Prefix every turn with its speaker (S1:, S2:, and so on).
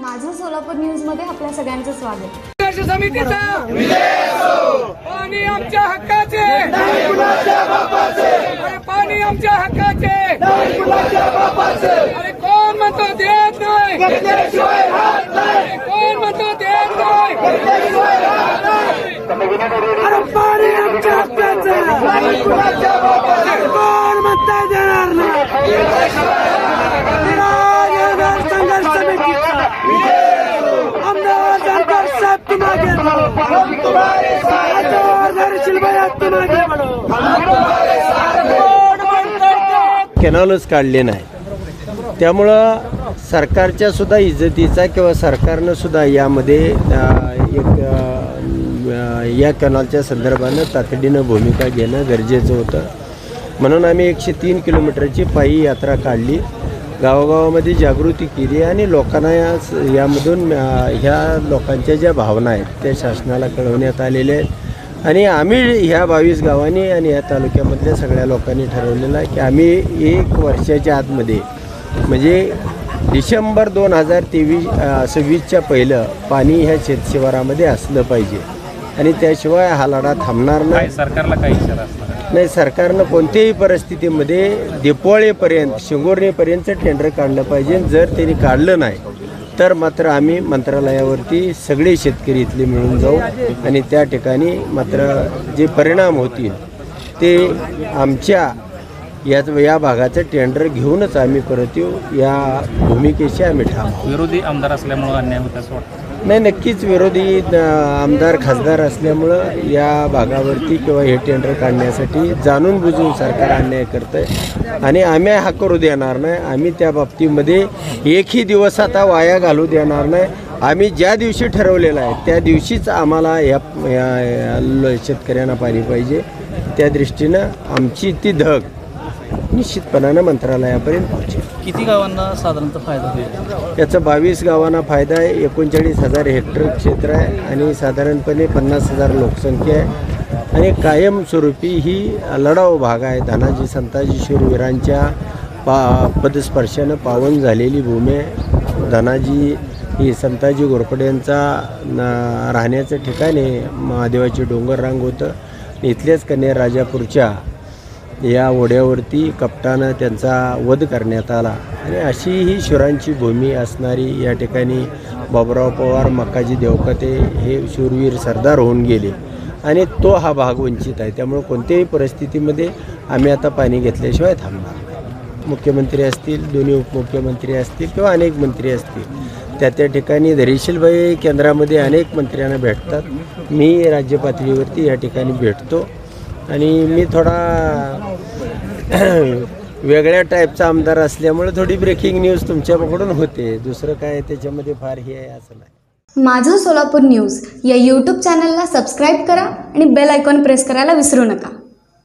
S1: माझं सोलापूर न्यूजमध्ये आपल्या सगळ्यांचं स्वागत.
S2: समितीचा! पाणी आमच्या हक्काचे! अरे पाणी आमच्या हक्काचे! अरे कोण म्हणतो देत नाही? अरे कोण म्हणतो देत नाही? अरे पाणी आमच्या हक्काचे! कोण म्हणता देणार नाही?
S3: कॅनॉलच काढले नाही. त्यामुळं सरकारच्या सुद्धा इज्जतीचा किंवा सरकारनं सुद्धा यामध्ये एक या कॅनॉलच्या संदर्भानं तातडीनं भूमिका घेणं गरजेचं होतं. म्हणून आम्ही एकशे तीन किलोमीटरची पायी यात्रा काढली. गावागावामध्ये जागृती केली आणि लोकांना या यामधून ह्या लोकांच्या ज्या भावना आहेत त्या शासनाला कळवण्यात आलेल्या आहेत. आणि आम्ही ह्या बावीस गावांनी आणि या तालुक्यामधल्या सगळ्या लोकांनी ठरवलेलं आहे की आम्ही एक वर्षाच्या आतमध्ये म्हणजे डिसेंबर दोन हजार तेवीस सव्वीसच्या पहिलं पाणी ह्या शेतशिवारामध्ये असलं पाहिजे. आणि त्याशिवाय हा लढा थांबणार नाही.
S4: सरकारला इशारा असणार?
S3: नाही सरकारनं कोणत्याही परिस्थितीमध्ये दिपोळीपर्यंत शिंगोरणीपर्यंत टेंडर काढलं पाहिजे. जर त्यांनी काढलं नाही तर मात्र आम्ही मंत्रालयावरती सगळे शेतकरी इथले मिळून जाऊ आणि त्या ठिकाणी मात्र जे परिणाम होतील ते आमच्या या या भागाचं टेंडर घेऊनच आम्ही परत येऊ. या भूमिकेशी आम्ही ठाम
S4: विरोधी आमदार असल्यामुळं अन्याय होत असं वाटतं.
S3: नाही नक्कीच विरोधी आमदार खासदार असल्यामुळं या भागावरती किंवा हे टेंडर काढण्यासाठी जाणून बुजून सरकार अन्याय करतं आहे आणि आम्ही हा करू देणार नाही. आम्ही त्या बाबतीमध्ये एकही दिवस आता वाया घालू देणार नाही. आम्ही ज्या दिवशी ठरवलेलं आहे त्या दिवशीच आम्हाला या या- ल- शेतकऱ्यांना पाणी पाहिजे. त्या दृष्टीनं आमची ती धग निश्चितपणानं मंत्रालयापर्यंत पोहोचेल.
S5: किती गावांना साधारणतः फायदा होईल?
S3: याचा बावीस गावांना फायदा आहे एकोणचाळीस हजार हेक्टर क्षेत्र आहे आणि साधारणपणे पन्नास हजार लोकसंख्या आहे. आणि कायमस्वरूपी ही लढाऊ भाग आहे. धनाजी संताजी शूरवीरांच्या पा पदस्पर्शानं पावन झालेली भूमी आहे. धनाजी ही संताजी घोरपड्यांचा यांचा राहण्याचं ठिकाण आहे. महादेवाचे डोंगर रांग होतं. इथल्याच कन्या राजापूरच्या या ओढ्यावरती कपटानं त्यांचा वध करण्यात आला. आणि अशी ही शुरांची भूमी असणारी या ठिकाणी बाबुराव पवार मक्काजी देवकते हे शूरवीर सरदार होऊन गेले. आणि तो हा भाग वंचित आहे. त्यामुळे कोणत्याही परिस्थितीमध्ये आम्ही आता पाणी घेतल्याशिवाय थांबणार मुख्यमंत्री असतील दोन्ही उपमुख्यमंत्री असतील किंवा अनेक मंत्री असतील त्या त्या ठिकाणी धैर्यशीलबाई केंद्रामध्ये अनेक मंत्र्यांना भेटतात. मी राज्य पातळीवरती या ठिकाणी भेटतो. आणि मी थोडा वेगळ्या टाईपचा आमदार असल्यामुळे थोडी ब्रेकिंग न्यूज तुमच्याकडून होते. दुसरं काय त्याच्यामध्ये फार हे आहे असं नाही.
S1: माझं सोलापूर न्यूज या यूट्यूब चॅनलला सबस्क्राईब करा आणि बेल आयकॉन प्रेस करायला विसरू नका.